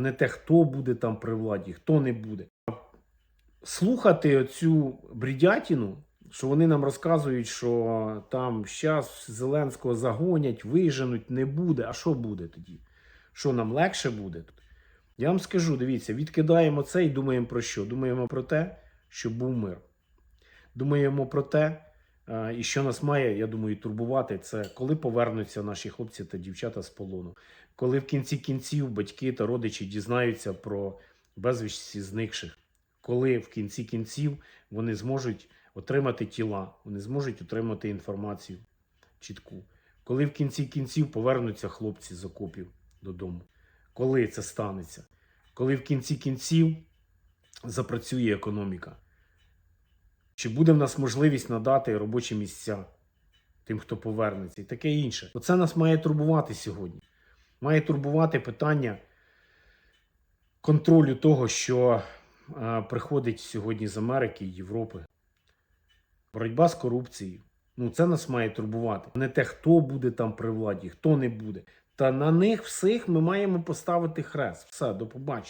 Не те, хто буде там при владі, хто не буде. Слухати оцю бредятіну, що вони нам розказують, що там зараз Зеленського загонять, виженуть, не буде. А що буде тоді? Що нам легше буде? Я вам скажу, дивіться, відкидаємо це і думаємо про що? Думаємо про те, щоб був мир. Думаємо про те, і що нас має, я думаю, турбувати, це коли повернуться наші хлопці та дівчата з полону. Коли в кінці кінців батьки та родичі дізнаються про безвісті зникших, коли в кінці кінців вони зможуть отримати тіла, вони зможуть отримати інформацію чітку. Коли в кінці кінців повернуться хлопці з окопів додому, коли це станеться, коли в кінці кінців запрацює економіка, чи буде в нас можливість надати робочі місця тим, хто повернеться, і таке інше. Оце нас має турбувати сьогодні. Має турбувати питання контролю того, що е, приходить сьогодні з Америки і Європи. Боротьба з корупцією. Ну, це нас має турбувати. Не те, хто буде там при владі, хто не буде. Та на них всіх ми маємо поставити хрест. Все, до побачення.